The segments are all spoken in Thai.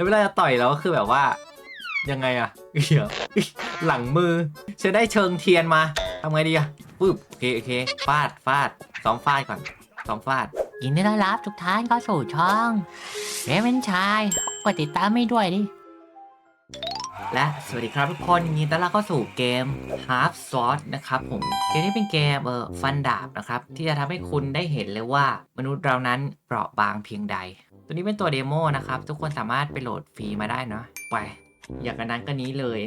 แล้วเวลาจะต่อยเราก็คือแบบว่า ยังไงอะเดี๋ยหลังมือจะได้เชิงเทียนมาทำไงดีอะปึ๊บโอเคโอเคฟาดฟาดซ้อมฟาดก่อนซ้อมฟาด ยินดีต้อนรับทุกท่านเข้าสู่ช่องเรเวนชายกดติดตามไม่ด้วยดิ และสวัสดีครับทุกคนยินดีต้อนรับเข้าสู่เกม Half Sword นะครับผม เกมนี้เป็นเกมเออฟันดาบนะครับ ที่จะทำให้คุณได้เห็นเลยว่ามนุษย์เรานั้นเปราะบางเพียงใด ตัวนี้เป็นตัวเดโมนะครับ ทุกคนสามารถไปโหลดฟรีมาได้เนาะไป อยากกันนั้นก็นี้เลย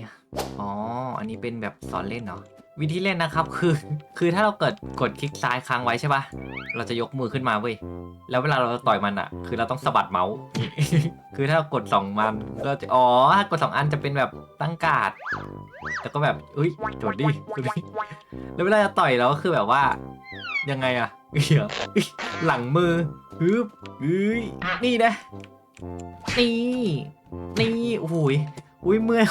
อ๋อ อันนี้เป็นแบบสอนเล่นเนาะ วิธีเล่นนะครับคือ คือถ้าเราเกิดกดคลิกซ้ายค้างไว้ใช่ปะเราจะยกมือขึ้นมาเว้ยแล้วเวลาเราต่อยมันอะคือเราต้องสะบัดเมาส์ คือถ้าเรากดสองมันเราจะอ๋อถ้ากดสองอันจะเป็นแบบตั้งการ์ดแล้วก็แบบเอ้ยโดดดิโดดิแล้วเวลาจะต่อยเราก็คือแบบว่า ยังไงอะเดี๋ยหลังมือฮึบเอ้ยนี่นะนี่นี่โอ้โหยอุ้ยเมื่อย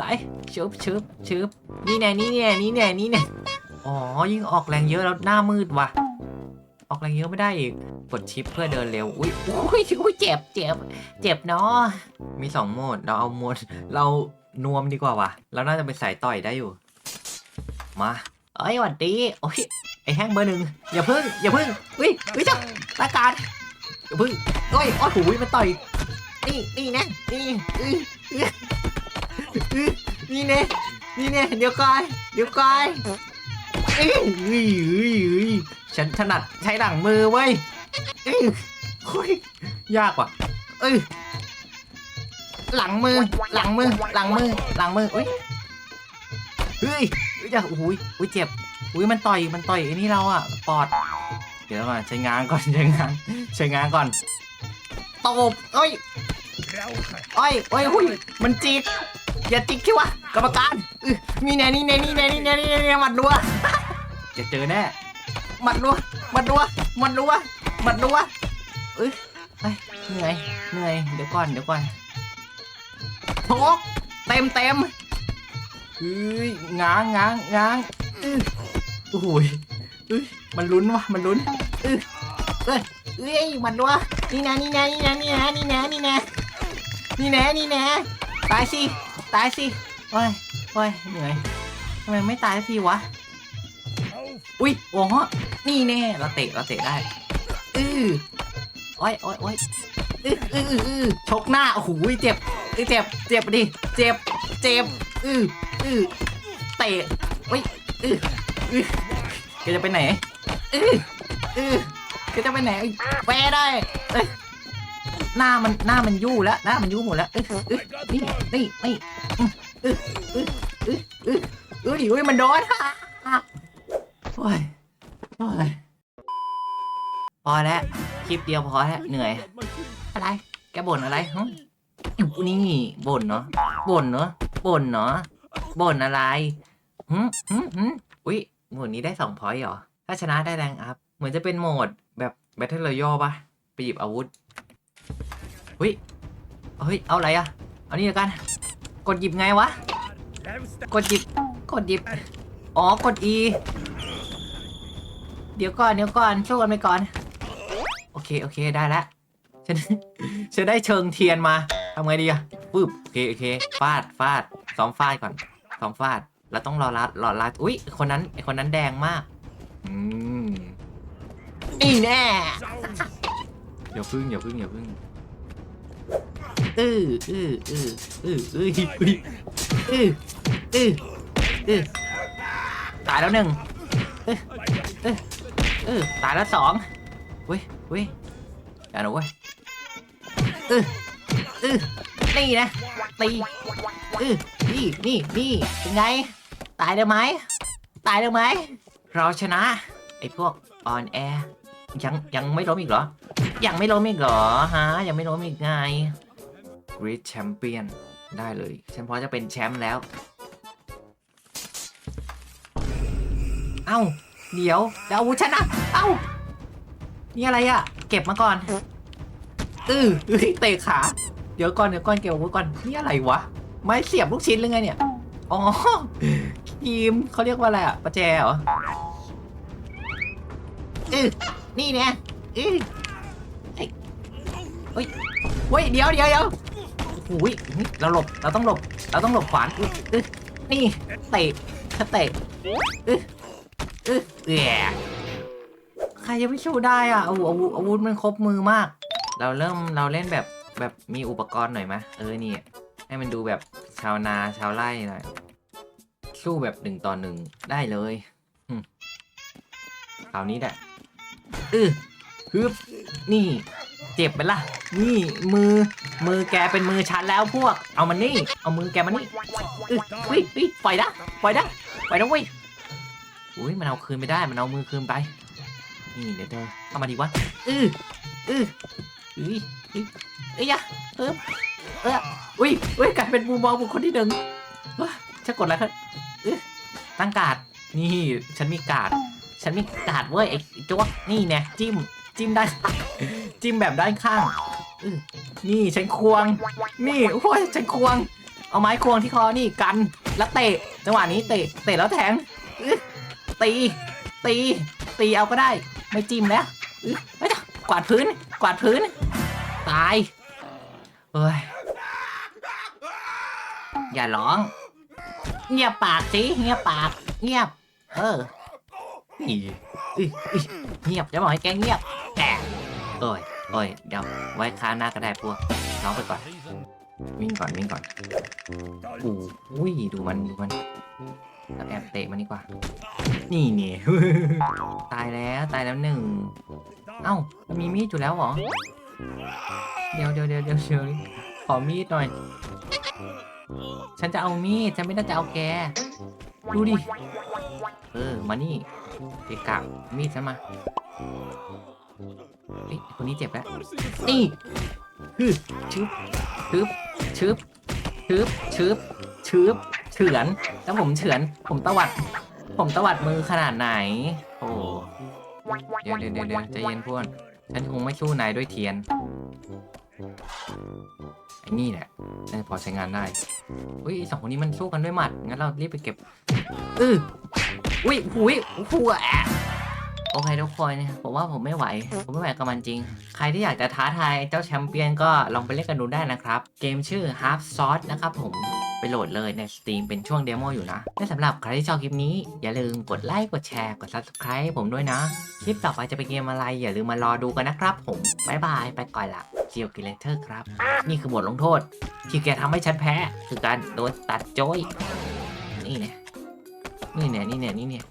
ตายชึบชึบชึบนี่แน่นี่แน่นี่แน่นี่แน่อ๋อยิ่งออกแรงเยอะแล้วหน้ามืดว่ะ ออกแรงเยอะไม่ได้อีกกดชิปเพื่อเดินเร็ว อุ้ยอุ้ยอุ้ยเจ็บเจ็บเจ็บเนาะมีสองโหมดเราเอาโหมด เรานวมดีกว่าว่ะเราน่าจะเป็นสายต่อยได้อยู่ มาเอ้ยหวัดดีโอ้ยไอแห้งเบอร์หนึ่งอย่าพึ่งอย่าพึ่งอุ้ยอุ้ยจ้าตาการอย่าพึ่งโอ้ยโอ้ยหูยมันต่อยนี่นี่นะนี่อื้ออื้ออื้อ นี่เน่นี่เน่เดี๋ยวก่อนเดี๋ยวก่อนอื้ออื้ออื้ออื้อฉันถนัดใช้หลังมือเว้ยอื้อโอ้ยยากว่ะเอ้ยหลังมือหลังมือหลังมือหลังมืออุ้ยเฮ้ยเฮ้ยจะอุ้ยอุ้ยเจ็บอุ้ยมันต่อยมันต่อยไอ้นี่เราอะปอด เดี๋ยวก่อนใช้งานก่อนใช้งานใช้งานก่อนตบเอ้ยเอ้ยเอ้ยหุ้ยมันจิก อย่าจิกที่วะกรรมการอื้อนี่แน่นี่แน่นี่แน่นี่แน่นี่แน่นี่แน่หมัดรัวจะเจอแน่หมัดรัวหมัดรัวหมัดรัวหมัดรัวเอ้ยเอ้ยเหนื่อยเหนื่อยเดี๋ยวก่อนเดี๋ยวก่อนโชกเต็มเต็มเอ้ยง้างง้างง้างอื้อโอ้โหยเอ้ยมันลุ้นวะมันลุ้นอื้อเอ้ยเอ้ยหมันรัวนี่นะนี่นะนี่นะนี่นะนี่นะนี่นะนี่นะนี่นะตายสิ ตายสิโอ้ยโอ้ยเหนื่อยทำไมไม่ตายสักทีวะ อุ้ยโอ้โหนี่แน่เราเตะเราเตะได้ อือโอ้ยโอ้ยโอ้ยอืออืออืออือชกหน้า โอ้โหเจ็บเอ้ยเจ็บ เจ็บดิ เจ็บ เจ็บ อืออือเตะอุ้ยอืออือแกจะไปไหน อืออือแกจะไปไหนแปรได้เอ้ยหน้ามันหน้ามันยู่แล้วหน้ามันยู่หมดแล้วเอ้ยเอ้ยนี่นี่นี่ อืออืออืออืออืออุ้ยอุ้ยมันโดนโอ้ยโอ้ยพอแล้วคลิปเดียวพอแล้วเหนื่อย อะไร แกบ่นอะไรฮะนี่บ่นเนาะบ่นเนาะบ่นเนาะบ่นอะไรหืมหืมหืมอุ้ยโหมดนี้ได้สองพอยต์เหรอ ถ้าชนะได้แรงอัพ เหมือนจะเป็นโหมดแบบแบทเทิลรอยัลปะไปหยิบอาวุธอุ้ยเฮ้ย เอาอะไรอะเอานี่ละกัน กดหยิบไงวะ กดหยิบ กดหยิบ อ๋อ กด E เดี๋ยวก่อน เดี๋ยวก่อนสู้กันไปก่อน โอเค โอเค ได้แล้วฉัน ฉันได้เชิงเทียนมา ทำไงดีอะปึ๊บ โอเค โอเค ฟาด ฟาดซ้อมฟาดก่อนซ้อมฟาด แล้วต้องรอรัดรอรัดอุ้ย คนนั้น ไอคนนั้นแดงมาก อืม นี่แน่อย่าพึ่งอย่าพึ่งอย่าพึ่ง อื้ออื้ออื้ออื้ออื้ออื้ออื้ออื้ออตายแล้วหนึ่งอื้ออื้ออื้อตายแล้วสองเว้ยเว้ยอย่านะเว้ยอื้ออื้อนี่นะตีอื้อนี่นี่นี่เป็นไง ตายได้ไหมตายได้ไหมเราชนะไอ้พวกออนแอร์ยังยังไม่ล้มอีกเหรอ ยังไม่ล้มอีกเหรอฮะยังไม่ล้มอีกไง Great Champion ได้เลยฉันพอจะเป็นแชมป์แล้ว เอ้า เดี๋ยวแล้วอาวุธฉันนะเอ้า นี่อะไรอะเก็บมาก่อน อื้ออเตะขา เดี๋ยวก่อนเดี๋ยวก่อนเก็บอาวุธก่อน นี่อะไรวะ ไม้เสียบลูกชิ้นหรือไงเนี่ย อ๋อทีมเขาเรียกว่าอะไรอะประแจเหรออื้อนี่เนี่ยอื้อเฮ้ยเฮ้ย เดี๋ยวเดี๋ยวเดี๋ยว อุ้ยเราหลบ เราต้องหลบ เราต้องหลบขวานอึ๊ะอึ๊ะนี่เตะเตะอึ๊ะอึ๊ะแย่ใครจะไปสู้ได้อะอาวุธอาวุธอาวุธมันครบมือมาก เราเริ่มเราเล่นแบบแบบมีอุปกรณ์หน่อยไหมเออนี่ให้มันดูแบบชาวนาชาวไร่หน่อย สู้แบบหนึ่งต่อหนึ่งได้เลยคราวนี้แหละอือฮึบนี่ เจ็บไปละนี่มือมือแกเป็นมือฉันแล้วพวก เอามันนี่ เอามือแกมานี่อึยอุ้ยอุ้ยปล่อยนะปล่อยนะปล่อยนะเว้ยอุ้ยมันเอาคืนไม่ได้มันเอามือคืนไป นี่เดี๋ยวเธอเข้ามาดีวะอืออืออุ้ยอุ้ยเอ้ยยะเออเอออุ้ยอุ้ยกลายเป็นมุมมองบุคคลที่หนึ่งว้าฉันกดแล้วครับอือตั้งกาดนี่ฉันมีกาดฉันมีกาดเว้ยไอ้ไอ้จ๊วกนี่เนี่ยจิ้ม จิ้มได้จิ้มแบบด้านข้างอื้อนี่ฉันควง นี่โอ้ยฉันควง เอาไม้ควงที่คอนี่กันแล้วเตะ จังหวะนี้เตะเตะแล้วแทงอื้อตี ตี ตีเอาก็ได้ ไม่จิ้มแล้วอื้อไม่ต้อกวาดพื้น กวาดพื้น ตายเฮ้ยอย่าร้อง เงียบปากสิเงียบปาก เงียบ เออนี่อื้อเงียบจะบอกให้แกเงียบ เอ้ยเอ้ยเดี๋ยวไว้คราวหน้าก็ได้พวกน้องไปก่อน วิ่งก่อนวิ่งก่อนอู้อุ้ยดูมันดูมันเราแอบเตะมันดีกว่า นี่นี่ ตายแล้วตายแล้วหนึ่ง เอ้ามีมีดอยู่แล้วเหรอ เดี๋ยวเดี๋ยวเดี๋ยวเดี๋ยวเดี๋ยวขอมีดหน่อย ฉันจะเอามีดฉันไม่ได้จะเอาแก ดูดิ เออ มานี่เกะกะมีดฉันมา เฮ้ยคนนี้เจ็บแล้ว นี่ฮึชึบชึบชึบชึบชึบชึบเฉือน แล้วผมเฉือน ผมตวัด ผมตวัดมือขนาดไหน โอ้เดี๋ยวเดี๋ยวเดี๋ยวเยวใจเย็นพวนฉันคงไม่สู้นายด้วยเทียนไอ้นี่แหละน่าจะพอใช้งานได้ อุ้ยสองคนนี้มันสู้กันด้วยหมัด งั้นเรารีบไปเก็บ อืออุ้ยหุยหัวแอ โอเคทุกคนผมว่าผมไม่ไหว ผมไม่ไหวกับมันจริง ใครที่อยากจะท้าทายเจ้าแชมเปี้ยนก็ลองไปเล่นกันดูได้นะครับ เกมชื่อ Half Sauce นะครับผมไปโหลดเลยใน Steam เป็นช่วงเดโมอยู่นะ และสำหรับใครที่ชอบคลิปนี้ อย่าลืมกดไลค์ กดแชร์ กด Subscribe ผมด้วยนะ คลิปต่อไปจะเป็นเกมอะไร อย่าลืมมารอดูกันนะครับผมบายบาย ไปก่อนละเจียวกิเลเตอร์ครับ นี่คือบทลงโทษ ที่แกทำให้ฉันแพ้ คือการโดนตัดโจ้ยนี่เนี่ยนี่เนี่ยนี่เนี่ยนี่เนี่ย